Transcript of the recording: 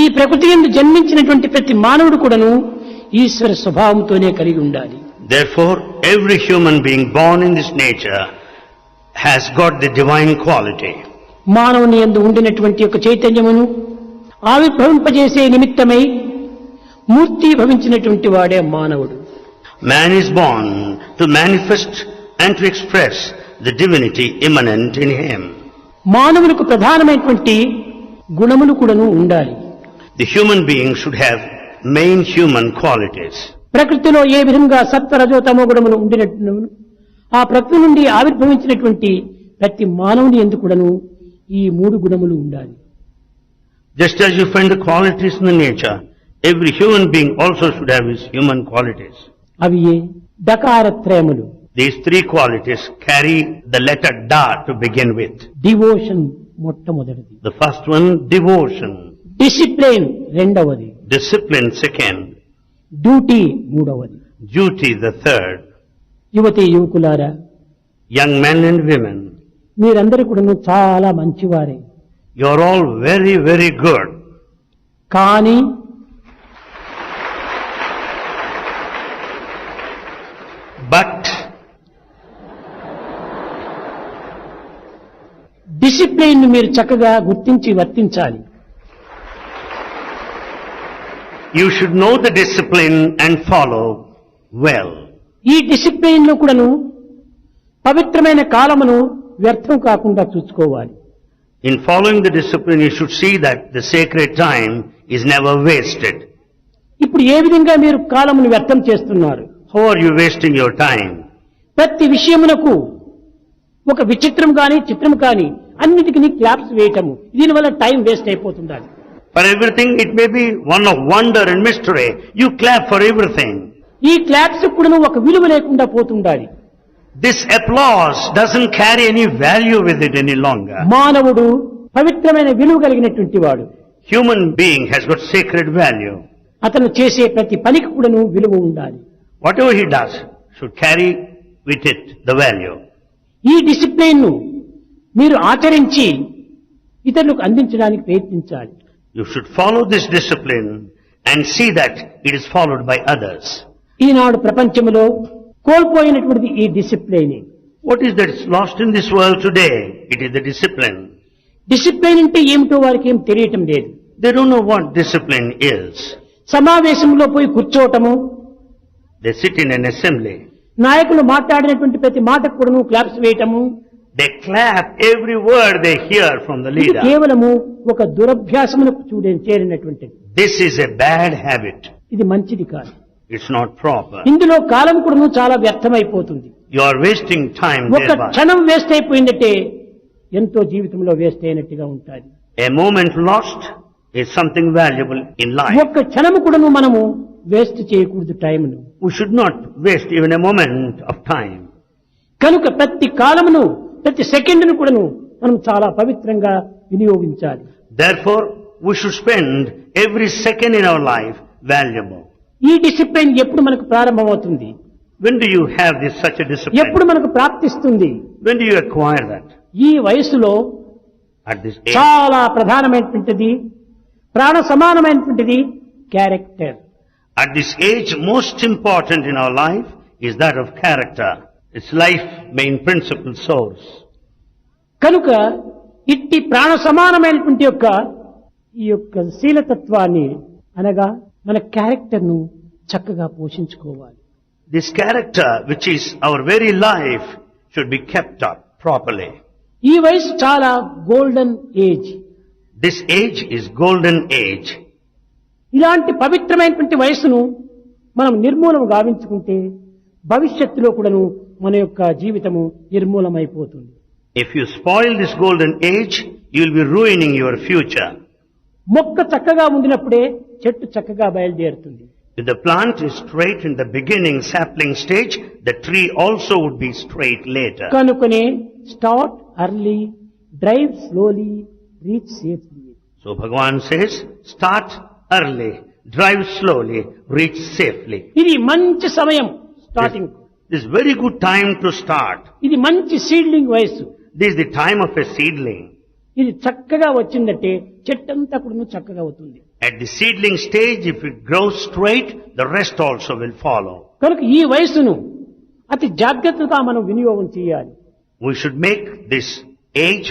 ఈ ప్రకృతి ఎందు జన్మించినటువంటి ప్రతి మానవుడు కూడాను ఈశ్వర స్వభావంతోనే కలిగి ఉండాలి. Every human being born in this nature has got the divine quality మానవుని ఎందు ఉండినటువంటి ఒక చైతన్యమును ఆవిర్భవింపజేసే నిమిత్తమై మూర్తి భవించినటువంటి వాడే మానవుడు. Man is born to manifest and to express the divinity immanent in him మానవులకు ప్రధానమైనటువంటి గుణములు కూడాను ఉండాలి. The human being should have main human qualities. ప్రకృతిలో ఏ విధంగా సత్వరజో తమో గుణములు ఉండినట్టు ఆ ప్రకృతి నుండి ఆవిర్భవించినటువంటి ప్రతి మానవుని ఎందు కూడాను ఈ మూడు గుణములు ఉండాలి Just as you find the qualities in the nature, every human being also should have his human qualities. అవి ఏ డకారత్రయములు These three qualities carry the letter Da to begin with. Devotion మొట్టమొదటిది The first one, devotion. Discipline రెండవది. Discipline second duty మూడవది. Duty the third యువతి యువకులారా young men and women మీరందరూ కూడా చాలా మంచివారే. Your all very very good కానీ but discipline మీరు చక్కగా గుర్తించి వర్తించాలి. You should know the discipline and follow well ఈ డిసిప్లిన్లో కూడాను పవిత్రమైన కాలమును వ్యర్థం కాకుండా చూసుకోవాలి. In following the discipline you should see that the secret time is never wasted ఇప్పుడు ఏ విధంగా మీరు కాలమును వ్యర్థం చేస్తున్నారు? How are you wasting your time ప్రతి విషయమునకు ఒక విచిత్రం కానీ చిత్రం కానీ అన్నిటికీ క్లాప్స్ వేయటము. దీనివల్ల టైం వేస్ట్ అయిపోతుండాలి. For everything, it may be one of wonder and mystery. You clap for everything. ఈ క్లాప్స్ కూడా ఒక విలువ లేకుండా పోతుండాలి This applause doesn't carry any value with it any longer. మానవుడు పవిత్రమైన విలువ కలిగినటువంటి వాడు Human being has got sacred value. అతను చేసే ప్రతి పనికి కూడాను విలువ ఉండాలి Whatever he does should carry with it the value. ఈ డిసిప్లిన్ ను మీరు ఆచరించి ఇతరులకు అందించడానికి ప్రయత్నించాలి You should follow this discipline and see that it is followed by others. ఈనాడు ప్రపంచంలో కోల్పోయినటువంటిది ఈ discipline What is that is lost in this world today? It is the discipline. Discipline అంటే ఏమిటో వారికి ఏం తెలియటం లేదు They don't know what discipline is. సమావేశంలో పోయి కూర్చోవటము They sit in an assembly. నాయకులు మాట్లాడినటువంటి ప్రతి మాటకు కూడాను క్లాప్స్ వేయటము They clap every word they hear from the ఇది leader. కేవలము ఒక దురభ్యాసమునకు చూడే చేరినటువంటిది This is a bad habit. ఇది మంచిది కాదు It's not proper. ఇందులో కాలం కూడాను చాలా వ్యర్థమైపోతుంది You are wasting time ఒక thereby. క్షణం వేస్ట్ అయిపోయిందంటే ఎంతో జీవితంలో వేస్ట్ అయినట్టుగా ఉంటుంది A moment lost is something valuable in life. ఒక్క క్షణము కూడాను మనము వేస్ట్ చేయకూడదు టైంను We should not waste even a moment of time. కనుక ప్రతి కాలమును ప్రతి సెకండ్ను కూడాను మనం చాలా పవిత్రంగా వినియోగించాలి we should spend every second in our life valuable. ఈ డిసిప్లిన్ ఎప్పుడు మనకు ప్రారంభమవుతుంది When do you have this such a discipline? ఎప్పుడు మనకు ప్రాప్తిస్తుంది When do you acquire that? ఈ వయసులో At this age. చాలా ప్రధానమైనటువంటిది ప్రాణ సమానమైనటువంటిది character At this age, most important in our life is that of character. It's life main principal source. కనుక ఇట్టి ప్రాణ సమానమైనటువంటి యొక్క ఈ యొక్క శీలతత్వాన్ని అనగా మన క్యారెక్టర్ను చక్కగా పోషించుకోవాలి This character, which is our very life, should be kept up properly. ఈ వయసు చాలా golden age This age is golden age. ఇలాంటి పవిత్రమైనటువంటి వయసును మనం నిర్మూలన గావించుకుంటే భవిష్యత్తులో కూడాను మన యొక్క జీవితము నిర్మూలమైపోతుంది If you spoil this golden age, you will be ruining your future. మొక్క చక్కగా ఉండినప్పుడే చెట్టు చక్కగా బయలుదేరుతుంది If the plant is straight in the beginning sapling stage, the tree also would be straight later. కనుకనే start early drive slowly reach safely So Bhagavan says, start early, drive slowly, reach safely. ఇది మంచి సమయం starting This is very good time to start. ఇది మంచి seedling వయసు This is the time of a seedling. ఇది చక్కగా వచ్చిందంటే చెట్టంతా కూడా చక్కగా అవుతుంది At the seedling stage, if it grows straight, the rest also will follow. కనుక ఈ వయస్సును అతి జాగ్రత్తగా మనం వినియోగం చేయాలి We should make this age